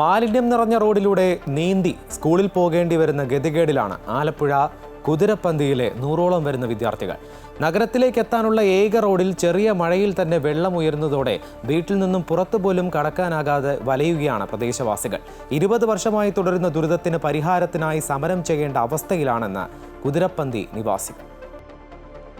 മാലിന്യം നിറഞ്ഞ റോഡിലൂടെ നീന്തി സ്കൂളിൽ പോകേണ്ടി വരുന്ന ഗതികേടിലാണ് ആലപ്പുഴ കുതിരപ്പന്തിയിലെ നൂറോളം വരുന്ന വിദ്യാർത്ഥികൾ. നഗരത്തിലേക്ക് എത്താനുള്ള ഏക റോഡിൽ ചെറിയ മഴയിൽ തന്നെ വെള്ളം ഉയരുന്നതോടെ വീട്ടിൽ നിന്നും പുറത്തു പോലും കടക്കാനാകാതെ വലയുകയാണ് പ്രദേശവാസികൾ. ഇരുപത് വർഷമായി തുടരുന്ന ദുരിതത്തിന് പരിഹാരത്തിനായി സമരം ചെയ്യേണ്ട അവസ്ഥയിലാണെന്ന് കുതിരപ്പന്തി നിവാസികൾ.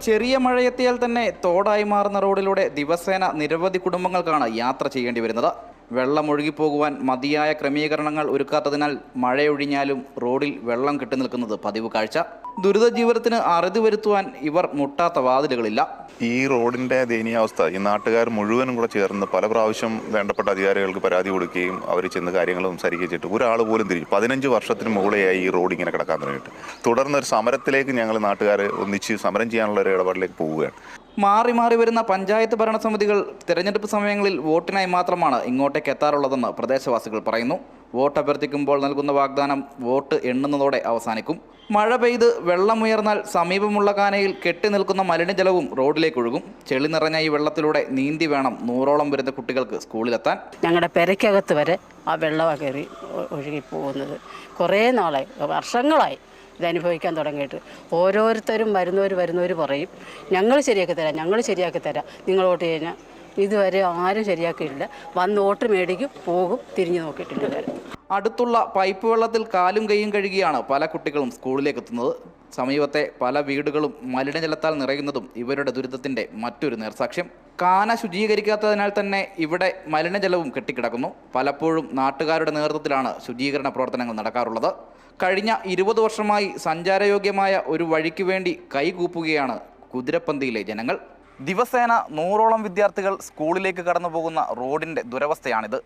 ചെറിയ മഴയെത്തിയാൽ തന്നെ തോടായി മാറുന്ന റോഡിലൂടെ ദിവസേന നിരവധി കുടുംബങ്ങൾക്കാണ് യാത്ര ചെയ്യേണ്ടി വരുന്നത്. വെള്ളം ഒഴുകിപ്പോകുവാൻ മതിയായ ക്രമീകരണങ്ങൾ ഒരുക്കാത്തതിനാൽ മഴയൊഴിഞ്ഞാലും റോഡിൽ വെള്ളം കെട്ടി നിൽക്കുന്നത് പതിവ് കാഴ്ച. ദുരിത ജീവിതത്തിന് അറുതി വരുത്തുവാൻ ഇവർ മുട്ടാത്ത വാതിലുകളില്ല. ഈ റോഡിന്റെ ദയനീയാവസ്ഥ ഈ നാട്ടുകാർ മുഴുവനും കൂടെ ചേർന്ന് പല പ്രാവശ്യം വേണ്ടപ്പെട്ട അധികാരികൾക്ക് പരാതി കൊടുക്കുകയും അവർ ചെന്ന് കാര്യങ്ങൾ സംസാരിക്കുകയും ചെയ്തിട്ട് ഒരാൾ പോലും തിരിച്ചു പതിനഞ്ച് വർഷത്തിന് മുകളിലായി ഈ റോഡ് ഇങ്ങനെ കിടക്കാൻ തുടങ്ങിയിട്ട്. തുടർന്ന് ഒരു സമരത്തിലേക്ക് ഞങ്ങൾ നാട്ടുകാർ ഒന്നിച്ച് സമരം ചെയ്യാനുള്ള ഒരു ഇടപാടിലേക്ക് പോവുകയാണ്. മാറി മാറി വരുന്ന പഞ്ചായത്ത് ഭരണസമിതികൾ തിരഞ്ഞെടുപ്പ് സമയങ്ങളിൽ വോട്ടിനായി മാത്രമാണ് ഇങ്ങോട്ടേക്ക് എത്താറുള്ളതെന്ന് പ്രദേശവാസികൾ പറയുന്നു. വോട്ട് അഭ്യർത്ഥിക്കുമ്പോൾ നൽകുന്ന വാഗ്ദാനം വോട്ട് എണ്ണുന്നതോടെ അവസാനിക്കും. മഴ പെയ്ത് വെള്ളമുയർന്നാൽ സമീപമുള്ള കാനയിൽ കെട്ടി നിൽക്കുന്ന മലിനജലവും റോഡിലേക്ക് ഒഴുകും. ചെളി നിറഞ്ഞ ഈ വെള്ളത്തിലൂടെ നീന്തി വേണം നൂറോളം വരുന്ന കുട്ടികൾക്ക് സ്കൂളിലെത്താൻ. ഞങ്ങളുടെ പെരയ്ക്കകത്ത് വരെ ആ വെള്ളമാണ് കയറി ഒഴുകി പോകുന്നത്. കുറേ നാളായി വർഷങ്ങളായി. ഇതനുഭവിക്കാൻ തുടങ്ങിയിട്ട്. ഓരോരുത്തരും വരുന്നവർ വരുന്നവർ പറയും ഞങ്ങൾ ശരിയാക്കി തരാം ഞങ്ങൾ ശരിയാക്കി തരാം. നിങ്ങൾ വോട്ട് കഴിഞ്ഞാൽ ഇതുവരെ ആരും ശരിയാക്കിയിട്ടില്ല. വന്ന് വോട്ട് മേടിക്കും പോകും തിരിഞ്ഞു നോക്കിയിട്ടില്ല അടുത്തുള്ള പൈപ്പ് വെള്ളത്തിൽ കാലും കൈയും കഴുകിയാണ് പല കുട്ടികളും സ്കൂളിലേക്ക് എത്തുന്നത്. സമീപത്തെ പല വീടുകളും മലിനജലത്താൽ നിറയുന്നതും ഇവരുടെ ദുരിതത്തിന്റെ മറ്റൊരു നേർസാക്ഷ്യം. കാന ശുചീകരിക്കാത്തതിനാൽ തന്നെ ഇവിടെ മലിനജലവും കെട്ടിക്കിടക്കുന്നു. പലപ്പോഴും നാട്ടുകാരുടെ നേതൃത്വത്തിലാണ് ശുചീകരണ പ്രവർത്തനങ്ങൾ നടക്കാറുള്ളത്. കഴിഞ്ഞ ഇരുപത് വർഷമായി സഞ്ചാരയോഗ്യമായ ഒരു വഴിക്ക് വേണ്ടി കൈകൂപ്പുകയാണ് കുതിരപ്പന്തിയിലെ ജനങ്ങൾ. ദിവസേന നൂറോളം വിദ്യാർത്ഥികൾ സ്കൂളിലേക്ക് കടന്നു പോകുന്ന റോഡിന്റെ ദുരവസ്ഥയാണിത്.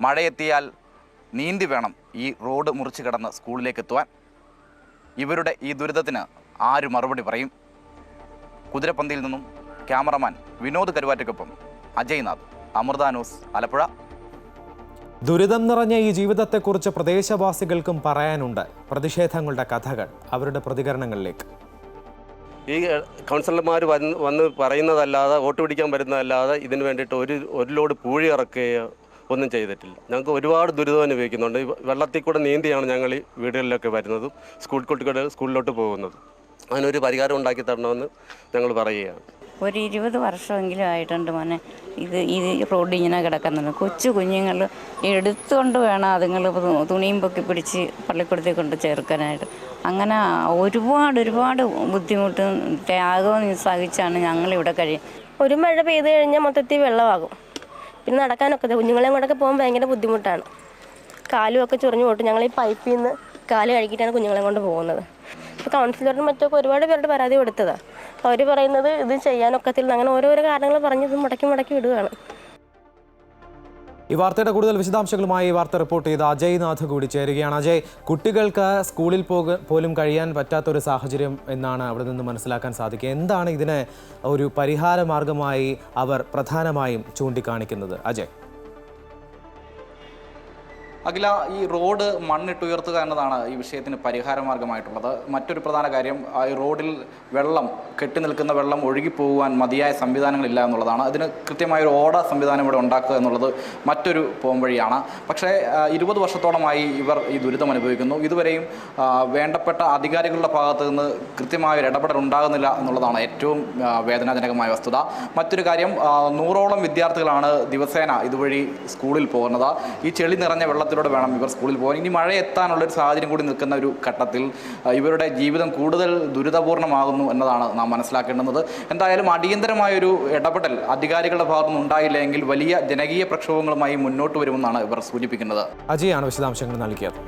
മഴയെത്തിയാൽ നീന്തി വേണം ഈ റോഡ് മുറിച്ച് കടന്ന് സ്കൂളിലേക്ക് എത്തുവാൻ. ഇവരുടെ ഈ ദുരിതത്തിന് ആര് മറുപടി പറയും. കുതിരപ്പന്തിയിൽ നിന്നും ക്യാമറമാൻ വിനോദ് കരുവാറ്റയ്ക്കൊപ്പം അജയ്നാഥ് അമൃത ന്യൂസ് ആലപ്പുഴ. ദുരിതം നിറഞ്ഞ ഈ ജീവിതത്തെക്കുറിച്ച് പ്രദേശവാസികൾക്കും പറയാനുണ്ട് പ്രതിഷേധങ്ങളുടെ കഥകൾ അവരുടെ പ്രതികരണങ്ങളിലേക്ക്. ഈ കൗൺസിലർമാർ വന്ന് വന്ന് പറയുന്നതല്ലാതെ വോട്ട് പിടിക്കാൻ വരുന്നതല്ലാതെ ഇതിന് വേണ്ടിയിട്ട് ഒരു ഒരു ലോഡ് പൂഴി ഇറക്കുകയോ ഒന്നും ചെയ്തിട്ടില്ല. ഞങ്ങൾക്ക് ഒരുപാട് ദുരിതം അനുഭവിക്കുന്നുണ്ട്. വെള്ളത്തിൽ കൂടെ നീന്തിയാണ് ഞങ്ങൾ ഈ വീടുകളിലൊക്കെ വരുന്നതും. സ്കൂൾ കുട്ടികൾ സ്കൂളിലോട്ട് പോകുന്നതും. അതിനൊരു പരിഹാരം ഉണ്ടാക്കി തരണമെന്ന് ഞങ്ങൾ പറയുകയാണ്. ഒരു ഇരുപത് വർഷമെങ്കിലും ആയിട്ടുണ്ട് മോനെ. ഇത് ഈ റോഡ് ഇങ്ങനെ കിടക്കുന്നത്. കൊച്ചു കുഞ്ഞുങ്ങൾ എടുത്തുകൊണ്ട് വേണം അതുങ്ങൾ തുണിയും പൊക്കി പിടിച്ച് പള്ളിക്കൂടത്തിൽ കൊണ്ട് ചേർക്കാനായിട്ട്. അങ്ങനെ ഒരുപാട് ഒരുപാട് ബുദ്ധിമുട്ടും ത്യാഗവും സഹിച്ചാണ് ഞങ്ങളിവിടെ കഴിയും ഒരു മഴ പെയ്ത് കഴിഞ്ഞാൽ മൊത്തത്തിൽ വെള്ളമാകും. പിന്നെ നടക്കാനൊക്കെ കുഞ്ഞുങ്ങളെയും കൂടെയൊക്കെ പോകാൻ ഭയങ്കര ബുദ്ധിമുട്ടാണ്. കാലും ഒക്കെ ചൊറിഞ്ഞു പോട്ട്. ഞങ്ങൾ ഈ പൈപ്പിൽ നിന്ന് കാൽ കഴുകിയിട്ടാണ് കുഞ്ഞുങ്ങളെ കൊണ്ട് പോകുന്നത്. ഇപ്പോൾ കൗൺസിലറിനും മറ്റൊക്കെ ഒരുപാട് പേരുടെ പരാതി കൊടുത്തതാണ് അവർ പറയുന്നത് ഇത് ചെയ്യാനൊക്കത്തില്ല. അങ്ങനെ ഓരോരോ കാരണങ്ങൾ പറഞ്ഞ് ഇത് മുടക്കി മുടക്കി വിടുകയാണ് ഈ വാർത്തയുടെ കൂടുതൽ വിശദാംശങ്ങളുമായി ഈ വാർത്ത റിപ്പോർട്ട് ചെയ്ത അജയ് നാഥ് കൂടി ചേരുകയാണ്. അജയ് കുട്ടികൾക്ക് സ്കൂളിൽ പോക പോലും കഴിയാൻ പറ്റാത്തൊരു സാഹചര്യം എന്നാണ് അവിടെ നിന്ന് മനസ്സിലാക്കാൻ സാധിക്കുക. എന്താണ് ഇതിന് ഒരു പരിഹാര മാർഗമായി അവർ പ്രധാനമായും ചൂണ്ടിക്കാണിക്കുന്നത്? അജയ്. അഖില ഈ റോഡ് മണ്ണിട്ടുയർത്തുക എന്നതാണ് ഈ വിഷയത്തിന് പരിഹാര മാർഗമായിട്ടുള്ളത് മറ്റൊരു പ്രധാന കാര്യം ഈ റോഡിൽ വെള്ളം കെട്ടി നിൽക്കുന്ന വെള്ളം ഒഴുകിപ്പോകുവാൻ മതിയായ സംവിധാനങ്ങളില്ല എന്നുള്ളതാണ്. അതിന് കൃത്യമായ ഒരു ഓട സംവിധാനം ഇവിടെ ഉണ്ടാക്കുക എന്നുള്ളത് മറ്റൊരു പോംവഴിയാണ് പക്ഷേ ഇരുപത് വർഷത്തോളമായി ഇവർ ഈ ദുരിതം അനുഭവിക്കുന്നു. ഇതുവരെയും വേണ്ടപ്പെട്ട അധികാരികളുടെ ഭാഗത്ത് നിന്ന് കൃത്യമായൊരു ഇടപെടൽ ഉണ്ടാകുന്നില്ല എന്നുള്ളതാണ് ഏറ്റവും വേദനാജനകമായ വസ്തുത. മറ്റൊരു കാര്യം നൂറോളം വിദ്യാർത്ഥികളാണ് ദിവസേന ഇതുവഴി സ്കൂളിൽ പോകുന്നത്. ഈ ചെളി നിറഞ്ഞ വെള്ളത്തിലൂടെ വേണം ഇവർ സ്കൂളിൽ പോകാൻ. ഇനി മഴ എത്താനുള്ള ഒരു സാഹചര്യം കൂടി നിൽക്കുന്ന ഒരു ഘട്ടത്തിൽ ഇവരുടെ ജീവിതം കൂടുതൽ ദുരിതപൂർണമാകുന്നു എന്നതാണ് നാം മനസ്സിലാക്കേണ്ടുന്നത്. എന്തായാലും അടിയന്തരമായൊരു ഇടപെടൽ അധികാരികളുടെ ഭാഗത്തുനിന്ന് ഉണ്ടായില്ലെങ്കിൽ വലിയ ജനകീയ പ്രക്ഷോഭങ്ങളുമായി മുന്നോട്ട് വരുമെന്നാണ് ഇവർ സൂചിപ്പിക്കുന്നത്. അജയാണ് വിശദാംശങ്ങൾ നൽകിയത്.